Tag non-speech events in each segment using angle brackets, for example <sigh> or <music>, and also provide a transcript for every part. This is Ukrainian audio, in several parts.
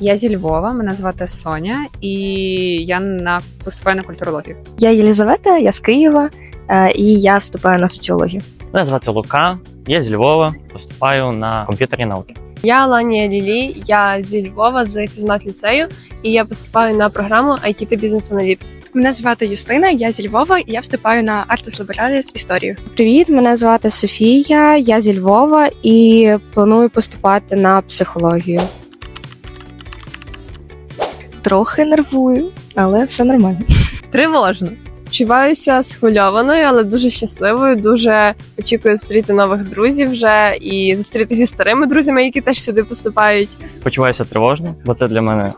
Я зі Львова, мене звати Соня, і я на поступаю на культурологію. Я Єлізавета, я з Києва, е, і я вступаю на соціологію. Мене звати Лука, я з Львова, поступаю на комп'ютерні науки. Я Ланія Лілі, я зі Львова з фізмат ліцею, і я поступаю на програму IT та бізнес-аналіт. Мене звати Юстина, я зі Львова, і я вступаю на Артис Лабораторіс історію. Привіт, мене звати Софія, я зі Львова і планую поступати на психологію. Трохи нервую, але все нормально. Тривожно. Почуваюся схвильованою, але дуже щасливою. Дуже очікую зустріти нових друзів вже і зустрітися зі старими друзями, які теж сюди поступають. Почуваюся тривожно, бо це для мене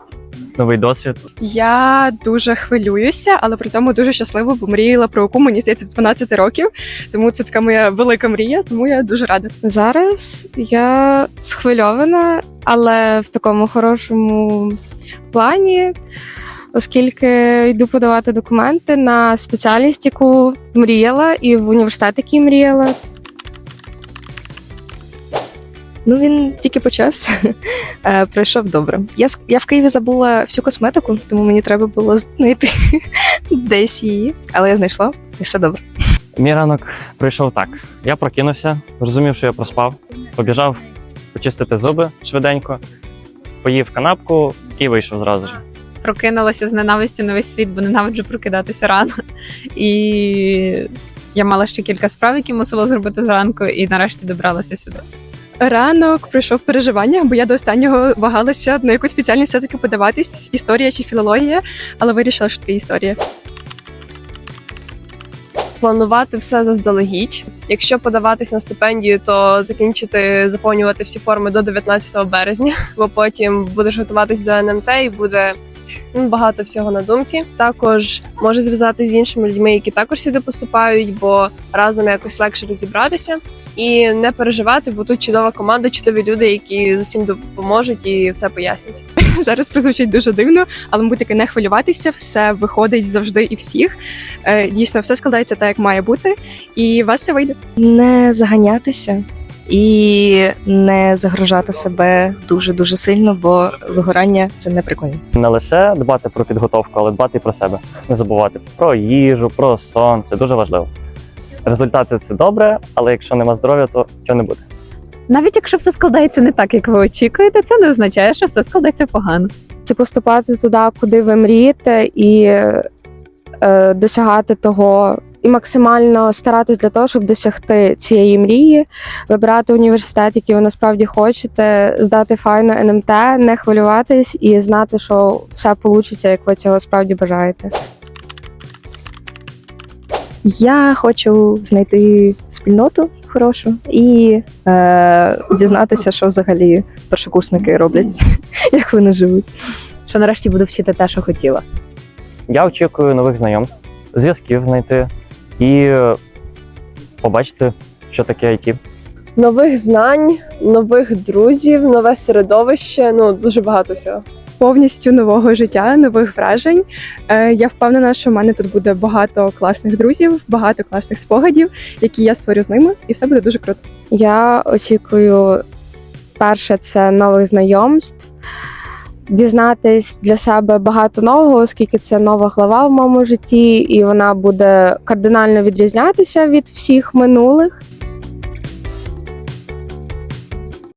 новий досвід. Я дуже хвилююся, але при тому дуже щаслива, бо мріяла про яку мені здається 12 років. Тому це така моя велика мрія, тому я дуже рада. Зараз я схвильована, але в такому хорошому плані, оскільки йду подавати документи на спеціальність, яку мріяла, і в університет, який мріяла. Ну, він тільки почався. <laughs> Е, Пройшов добре. Я, я в Києві забула всю косметику, тому мені треба було знайти <laughs> десь її. Але я знайшла, і все добре. Мій ранок пройшов так. Я прокинувся, зрозумів, що я проспав, побіжав почистити зуби швиденько, поїв канапку і вийшов зразу ж. Прокинулася з ненавистю на весь світ, бо ненавиджу прокидатися рано. І я мала ще кілька справ, які мусила зробити зранку, і нарешті добралася сюди. Ранок пройшов переживання, бо я до останнього вагалася на якусь спеціальність все-таки подаватись, історія чи філологія, але вирішила, що таке історія. Планувати все заздалегідь. Якщо подаватись на стипендію, то закінчити заповнювати всі форми до 19 березня, <laughs> бо потім будеш готуватись до НМТ і буде ну, багато всього на думці. Також може зв'язатися з іншими людьми, які також сюди поступають, бо разом якось легше розібратися і не переживати, бо тут чудова команда, чудові люди, які з усім допоможуть і все пояснять. <laughs> Зараз прозвучить дуже дивно, але мабуть таки не хвилюватися, все виходить завжди і всіх. Е, Дійсно, все складається так, як має бути, і у вас все вийде. не заганятися і не загружати себе дуже дуже сильно, бо вигорання це не прикольно. Не лише дбати про підготовку, але дбати і про себе. Не забувати про їжу, про сон. Це дуже важливо. Результати це добре, але якщо нема здоров'я, то що не буде. Навіть якщо все складається не так, як ви очікуєте, це не означає, що все складеться погано. Це поступати туди, куди ви мрієте, і е, досягати того. І максимально старатись для того, щоб досягти цієї мрії, вибирати університет, який ви насправді хочете, здати файно НМТ, не хвилюватись і знати, що все вийде, як ви цього справді бажаєте. Я хочу знайти спільноту хорошу і е, дізнатися, що взагалі першокурсники роблять, <laughs> як вони живуть. Що нарешті буду вчити те, що хотіла. Я очікую нових знайомств, зв'язків знайти і е, побачити, що таке IT. Нових знань, нових друзів, нове середовище. Ну дуже багато всього. Повністю нового життя, нових вражень. Е, Я впевнена, що в мене тут буде багато класних друзів, багато класних спогадів, які я створю з ними, і все буде дуже круто. Я очікую перше це нових знайомств, дізнатись для себе багато нового, оскільки це нова глава в моєму житті, і вона буде кардинально відрізнятися від всіх минулих.